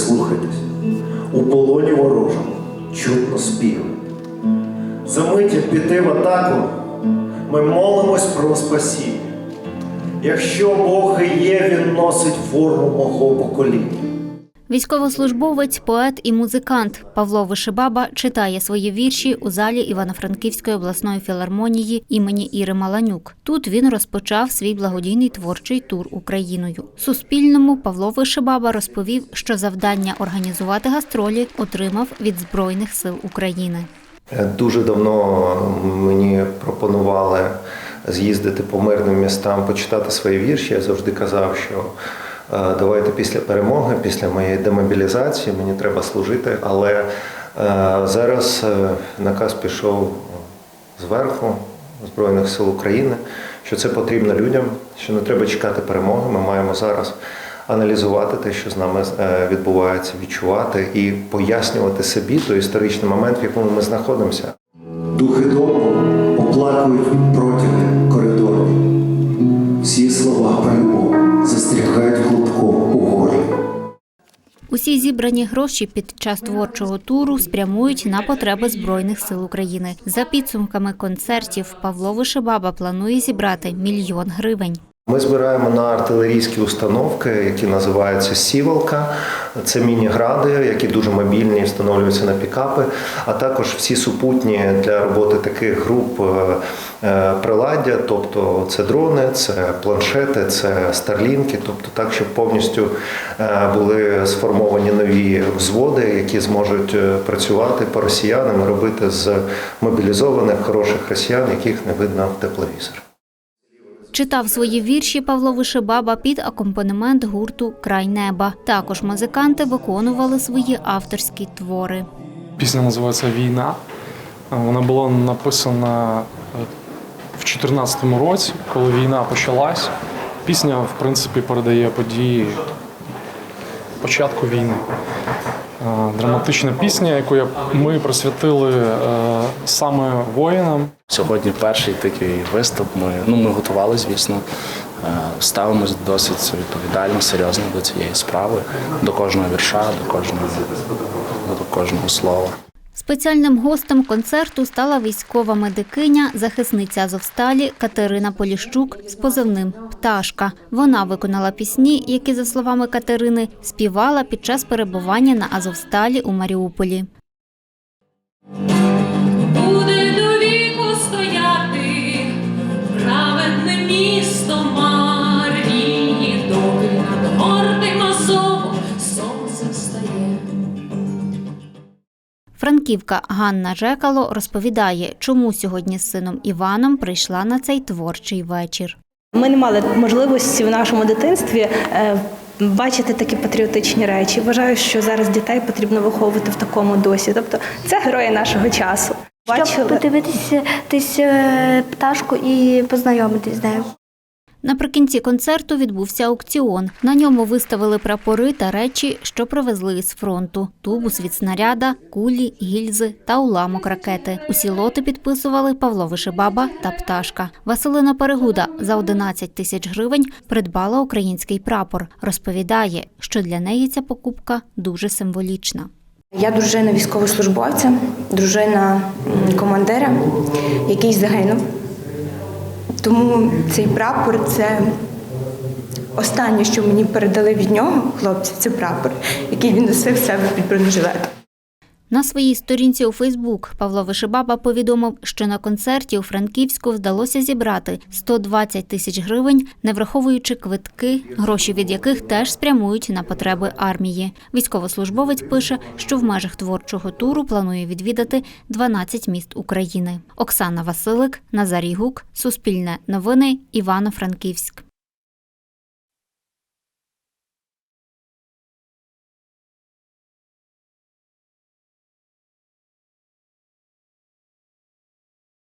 Прислухайтесь, у полоні ворожому чутно співи. За мить як піти в атаку, ми молимось про спасіння. Якщо Бог і є, Він носить форму мого покоління. Військовослужбовець, поет і музикант Павло Вишибаба читає свої вірші у залі Івано-Франківської обласної філармонії імені Іри Маланюк. Тут він розпочав свій благодійний творчий тур Україною. Суспільному Павло Вишибаба розповів, що завдання організувати гастролі отримав від Збройних сил України. Дуже давно мені пропонували з'їздити по мирним містам, почитати свої вірші. Я завжди казав, що е, давайте після перемоги, після моєї демобілізації, мені треба служити. Але е, зараз е, наказ пішов зверху Збройних сил України, що це потрібно людям, що не треба чекати перемоги. Ми маємо зараз аналізувати те, що з нами е, відбувається, відчувати і пояснювати собі той історичний момент, в якому ми знаходимося. Духи дому оплакують зібрані гроші під час творчого туру спрямують на потреби Збройних сил України. За підсумками концертів Павло Вишибаба планує зібрати мільйон гривень. Ми збираємо на артилерійські установки, які називаються сівалка. Це міні-гради, які дуже мобільні, встановлюються на пікапи, а також всі супутні для роботи таких груп е, е, приладдя, тобто це дрони, це планшети, це старлінки, тобто так, щоб повністю е, були сформовані нові взводи, які зможуть працювати по росіянам, робити з мобілізованих хороших росіян, яких не видно в тепловізор. Читав свої вірші Павло Вишибаба під акомпанемент гурту Край неба. Також музиканти виконували свої авторські твори. Пісня називається Війна. Е, Вона була написана е, в 2014 році, коли війна почалась. Пісня, в принципі, передає події початку війни. Е, Драматична пісня, яку я- ми присвятили е, саме воїнам. Сьогодні перший такий виступ. Ми ну ми готували, звісно. Е, Ставимось досить відповідально, серйозно до цієї справи, до кожного вірша, до кожного до кожного слова. Спеціальним гостем концерту стала військова медикиня, захисниця Азовсталі Катерина Поліщук з позивним Пташка. Вона виконала пісні, які, за словами Катерини, співала під час перебування на Азовсталі у Маріуполі. Буде до віку стояти праведне місто Марії, доки над гордим Азовом сонце встає. Франківка Ганна Жекало розповідає, чому сьогодні з сином Іваном прийшла на цей творчий вечір. Ми не мали можливості в нашому дитинстві е, бачити такі патріотичні речі. Вважаю, що зараз дітей потрібно виховувати в такому досі. Тобто це герої нашого часу. Щоб подивитися десь е, пташку і познайомитись з нею. Наприкінці концерту відбувся аукціон. На ньому виставили прапори та речі, що привезли із фронту: тубус від снаряда, кулі, гільзи та уламок ракети. Усі лоти підписували Павло Вишибаба та Пташка. Василина Перегуда за 11 тисяч гривень придбала український прапор. Розповідає, що для неї ця покупка дуже символічна. Я дружина військовослужбовця, дружина командира, який загинув. Тому цей прапор це останнє, що мені передали від нього, хлопці, це прапор, який він носив себе під бронежилетом. На своїй сторінці у Фейсбук Павло Вишибаба повідомив, що на концерті у Франківську вдалося зібрати 120 тисяч гривень, не враховуючи квитки, гроші від яких теж спрямують на потреби армії. Військовослужбовець пише, що в межах творчого туру планує відвідати 12 міст України. Оксана Василик, Назарій Гук, Суспільне новини, Івано-Франківськ.